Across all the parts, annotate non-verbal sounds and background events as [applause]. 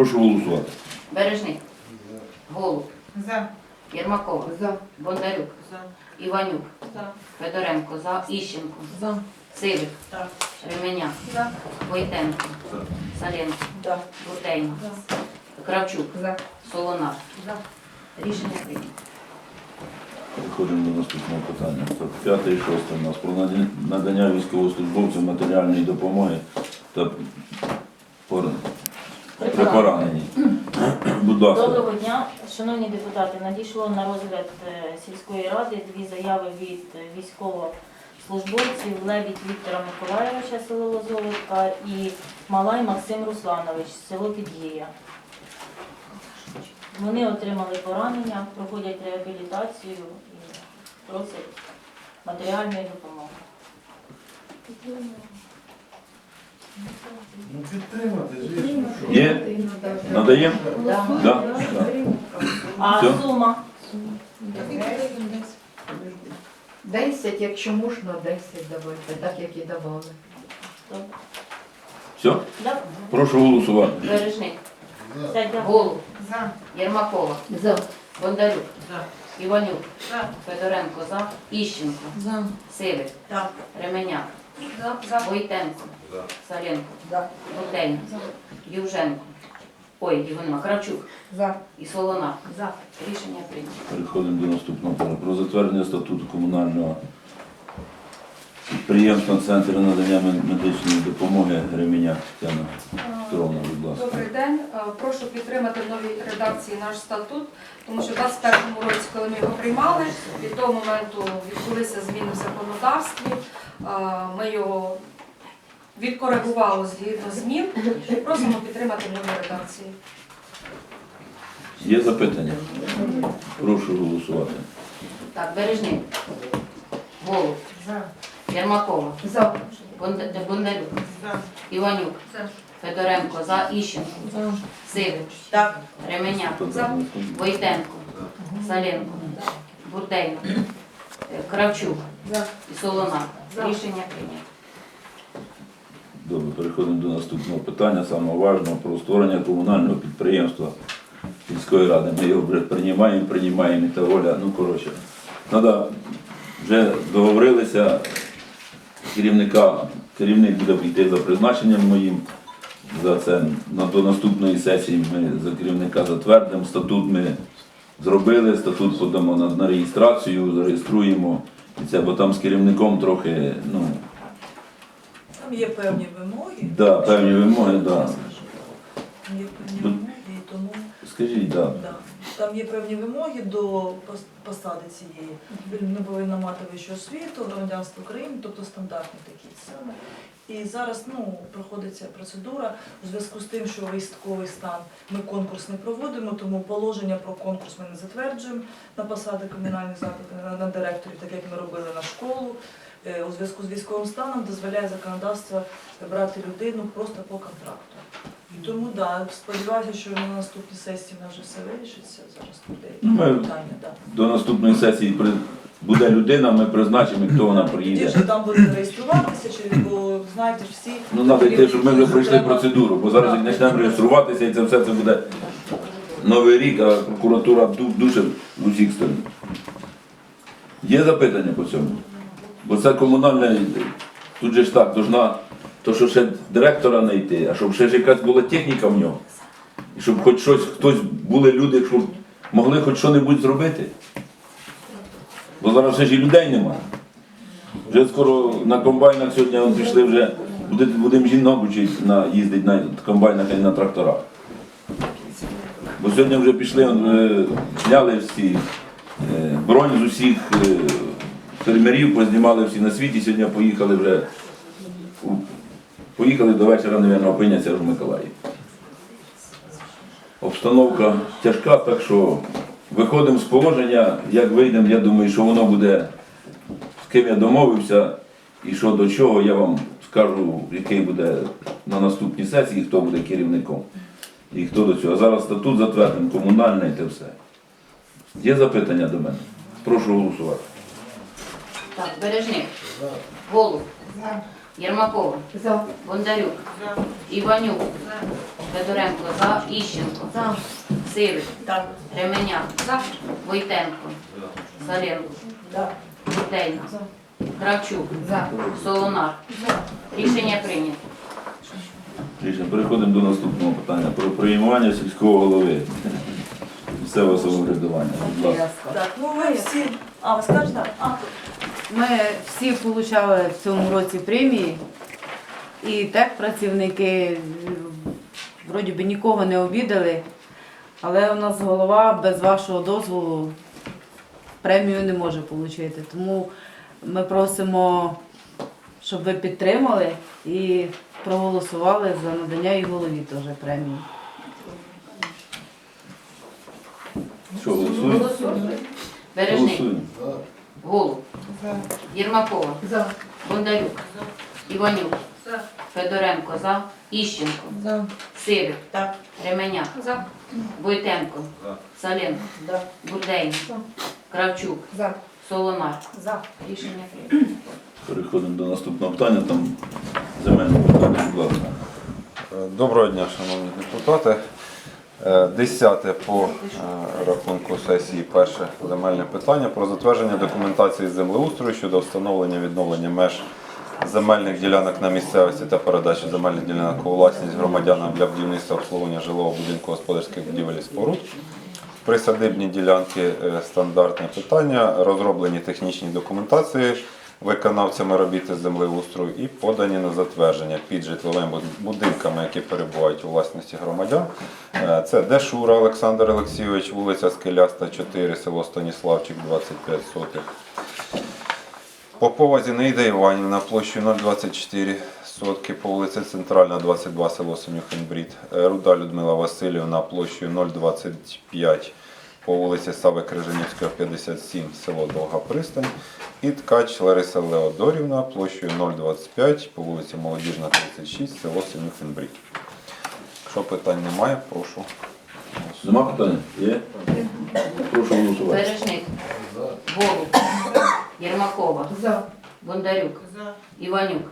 Прошу голосувати. Бережник. Голуб. За. Єрмакова. За. Бондарюк. За. Іванюк. За. Федоренко. За. Іщенко. За. Сивик. Так. Ременяк. За. Войтенко. За. Саленко. Да. Бурдейна. За. Кравчук. За. Солонар. За. Рішення прийнято. Переходимо до наступного питання. Так, п'яте і шосте у нас про надання військовослужбовцям матеріальної допомоги та пор- при пораненні. Будь ласка. Доброго дня, шановні депутати. Надійшло на розгляд е, сільської ради дві заяви від військовослужбовців Лебідь Віктора Миколайовича, село Лозовицька і Малай Максим Русланович, село Підгір'я. Вони отримали поранення, проходять реабілітацію і просять матеріальної допомоги. Ну підтримати, звісно, що. Є? Надаємо? Да. Да? Да. А Все? сума 10, якщо можна, 10 давайте, так як і давали. Все? Да? Прошу голосувати. Дякую. Голуб. За. Єрмакова. За. Бондарюк. За. Іванюк. За. Федоренко. За. Іщенко. За. Сивик. Так. Ременяк. За. За. Войтенко. Саленко. За. Бурдейна. Ювженко. Ой, його нема. Кравчук. За. І Солонар. За. Рішення прийнято. Переходимо до наступного питання. Про затвердження статуту комунального підприємства Центр надання медичної допомоги Реміня Тетяна Петровна, будь ласка. Добрий день. Е, Прошу підтримати в новій редакції наш статут, тому що в 2021 році, коли ми його приймали, від того моменту відбулися зміни в законодавстві. Е, Ми його відкоригували згідно змін і просимо підтримати в новій редакції. Є запитання? Прошу голосувати. Так, Бережник. Голуб. За. Єрмакова. За. Бонда- Бондарюк. За. Іванюк. За. Федоренко. За. Іщенко. За. Сивик. Так. Ременяк. За. Войтенко. Саленко. Бурдейна. Кравчук. За. І Солонар. За. Рішення прийнято. Добре, переходимо до наступного питання, самого важного, про створення комунального підприємства сільської ради. Ми його приймаємо, приймаємо і та воля. Ну, коротше, треба, вже договорилися, керівника, керівник буде йти за призначенням моїм. За це до наступної сесії ми за керівника затвердимо. Статут ми зробили, статут подамо на, на реєстрацію, зареєструємо. І це, бо там з керівником трохи, ну, Там є певні вимоги. да, певні вимоги, да. Є певні вимоги, і тому Скажіть, да. да. Там є певні вимоги до посади цієї. Він не повинна мати вищу освіту, громадянство України, тобто стандартні такі саме. І зараз ну, проходиться процедура у зв'язку з тим, що військовий стан ми конкурс не проводимо, тому положення про конкурс ми не затверджуємо на посади комунальних закладів, на, на директорів, так як ми робили на школу. Е, У зв'язку з військовим станом дозволяє законодавство брати людину просто по контракту. І тому да, сподіваюся, що на наступній сесії в нас вже все вирішиться. Зараз буде Ну, ми- питання. Да. До наступної сесії при- буде людина, ми призначимо, хто вона приїде. вже там буде реєструватися, чи бо знаєте ж всі. Ну, треба йти, щоб ми вже пройшли Треба- процедуру, бо зараз як почнемо реєструватися, і це все це буде новий рік, а прокуратура ду- дуже з усіх сторон. Є запитання по цьому? Бо це комунальне, тут же ж так, должна, то що ще директора не йти, а щоб ще ж якась була техніка в нього. І щоб хоч щось, хтось були люди, щоб могли хоч що-небудь зробити. Бо зараз ще ж і людей немає. Вже скоро на комбайнах сьогодні пішли вже, будемо жінок вчити на, їздити на комбайнах, не на тракторах. Бо сьогодні вже пішли, е, зняли всі е, бронь з усіх е, фермерів, познімали всі на світі, сьогодні поїхали вже поїхали до вечора, мабуть, опиняться в Миколаїв. Обстановка тяжка, так що виходимо з положення, як вийдемо, я думаю, що воно буде, з ким я домовився і що до чого, я вам скажу, який буде на наступній сесії, хто буде керівником і хто до цього. А зараз статут затвердимо, комунальний та все. Є запитання до мене? Прошу голосувати. Так, Бережник. Голуб. За. Єрмакова. За. Бондарюк. За. Іванюк. Федоренко за. Іщенко. За. Сивик. Так. Ременяк. За. Войтенко. Саленко. Да. Бурдейна. Кравчук. За. Солонар. Рішення прийнято. Рішення. Переходимо до наступного питання. Про приймання сільського голови. Місцевого самоврядування. Так, ну ви всі. А, ви скажете? А. Ми всі отримали в цьому році премії, і так працівники вроді би нікого не обідали, але у нас голова без вашого дозволу премію не може отримати. Тому ми просимо, щоб ви підтримали і проголосували за надання і голові теж премії. Що, голосуємо? Голосуємо. Голосуємо. Голуб. Єрмакова. За. Бондарюк. Іванюк. Федоренко за. Іщенко. За. Сивик. Так. Ременяк. За. Войтенко. Саленко. Да. Бурдейна. Кравчук. За. Солонар. За. Рішення прийнято. Переходимо до наступного питання. Там земельне питання. Доброго дня, шановні депутати. Е, Десяте по е, рахунку сесії перше земельне питання про затвердження документації землеустрою щодо встановлення відновлення меж земельних ділянок на місцевості та передачі земельних ділянок у власність громадянам для будівництва обслуговування жилого будинку господарських будівель і споруд. Присадибні ділянки е, стандартне питання, розроблені технічні документації виконавцями робіт із землеустрою і подані на затвердження під житловими будинками, які перебувають у власності громадян. Е, Це Дешура Олександр Олексійович, вулиця Скеляста, 4, село Станіславчик, 25 сотих. Попова Зінаїда Іванівна площею 0,24 сотки по вулиці Центральна, 22, село Семюхенбрід. Е, Руда Людмила Васильівна площею 0,25 по вулиці Сави Крижанівського, 57, село Довга Пристань. І ткач Лариса Леодорівна площею 0,25 по вулиці Молодіжна, 36, село Семюхенбрід. Якщо питань немає, прошу. Нема питання? Є? Прошу голосувати. Бережник. Голуб. Єрмакова. За. Бондарюк. Іванюк.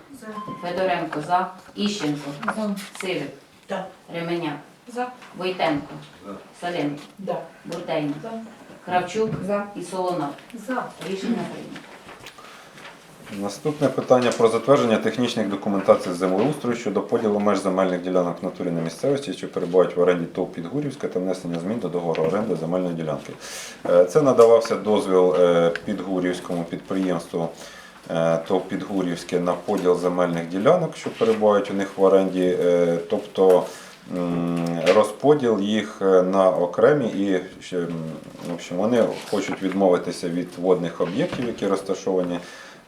Федоренко за. Іщенко. Сивик. Так. За. Войтенко. За. Саленко. Да. Бурдейна. За. Кравчук За. і Солонар. За. Рішення прийнято. Наступне питання про затвердження технічних документацій землеустрою щодо поділу меж земельних ділянок в натурі на місцевості, що перебувають в оренді ТОВ Підгурівська та внесення змін до договору оренди земельної ділянки. Е, Це надавався дозвіл е, Підгурівському підприємству е, ТОВ Підгурівське на поділ земельних ділянок, що перебувають у них в оренді, тобто розподіл їх е, на окремі і в общем, вони хочуть відмовитися від водних об'єктів, які розташовані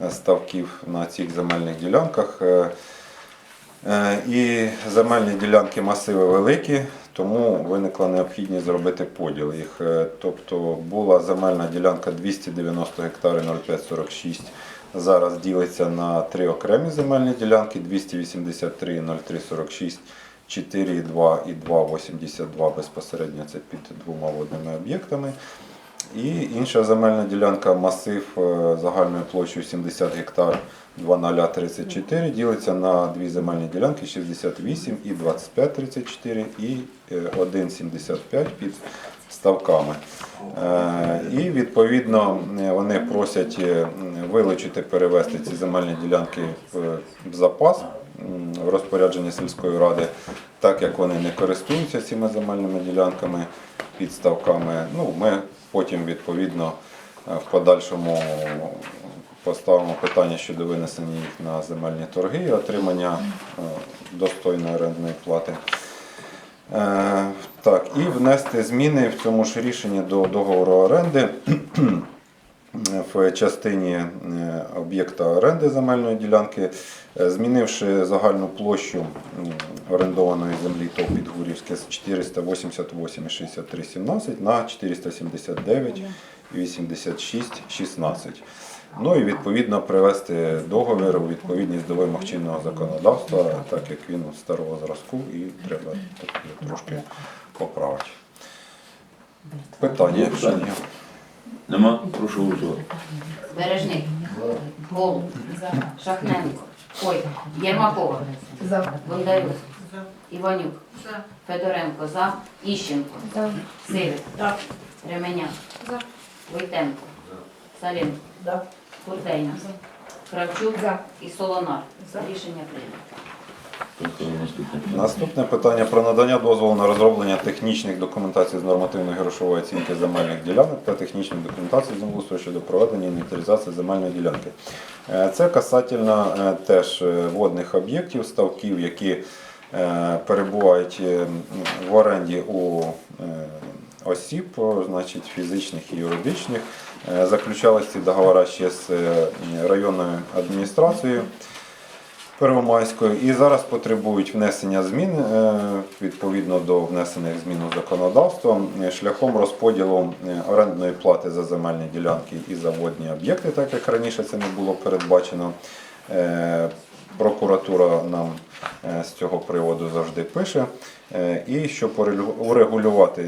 е, ставків на цих земельних ділянках. Е, І земельні ділянки масиви великі, тому виникла необхідність зробити поділ їх. Тобто була земельна ділянка 290 гектарів 0,546, зараз ділиться на три окремі земельні ділянки 283 0,346, 4,2 і 2,82 безпосередньо це під двома водними об'єктами. І інша земельна ділянка масив е, загальною площею 70 гектар 2034 ділиться на дві земельні ділянки 68 і 2534 і е, 1,75 під ставками. Е, І відповідно вони просять е, вилучити, перевести ці земельні ділянки в запас в розпорядження сільської ради, так як вони не користуються цими земельними ділянками під ставками. Ну, ми потім відповідно е, в подальшому поставимо питання щодо винесення їх на земельні торги і отримання достойної орендної плати. Так, і внести зміни в цьому ж рішенні до договору оренди [clears throat] в частині е, об'єкта оренди земельної ділянки, е, змінивши загальну площу орендованої землі ТОВ Підгурівське з 488,6317 на 479,8616. Ну і відповідно привести договір у відповідність до вимог чинного законодавства, так як він у старого зразку, і треба трошки поправити. Питання, якщо є. Нема? Прошу голосувати. Бережник. Голуб. Шахненко. Ой. Єрмакова. За. Бондарюк. Іванюк, За. Федоренко за, Іщенко, Сивик, Так. Ременяк, За. Войтенко, Саленко, Да. Курдейна, Кравчук За. і Солонар. За. Рішення прийнято. Наступне. Питання про надання дозволу на розроблення технічних документацій з нормативної грошової оцінки земельних ділянок та технічних документацій землеустрою щодо проведення інвентаризації земельної ділянки. Е, Це касательно е, теж е, водних об'єктів, ставків, які перебувають в оренді у осіб, значить фізичних і юридичних. Е, Заключались ці договори ще з е, районною адміністрацією. Первомайською і зараз потребують внесення змін е, відповідно до внесених змін у законодавство шляхом розподілу орендної плати за земельні ділянки і за водні об'єкти, так як раніше це не було передбачено. Прокуратура нам з цього приводу завжди пише. І щоб урегулювати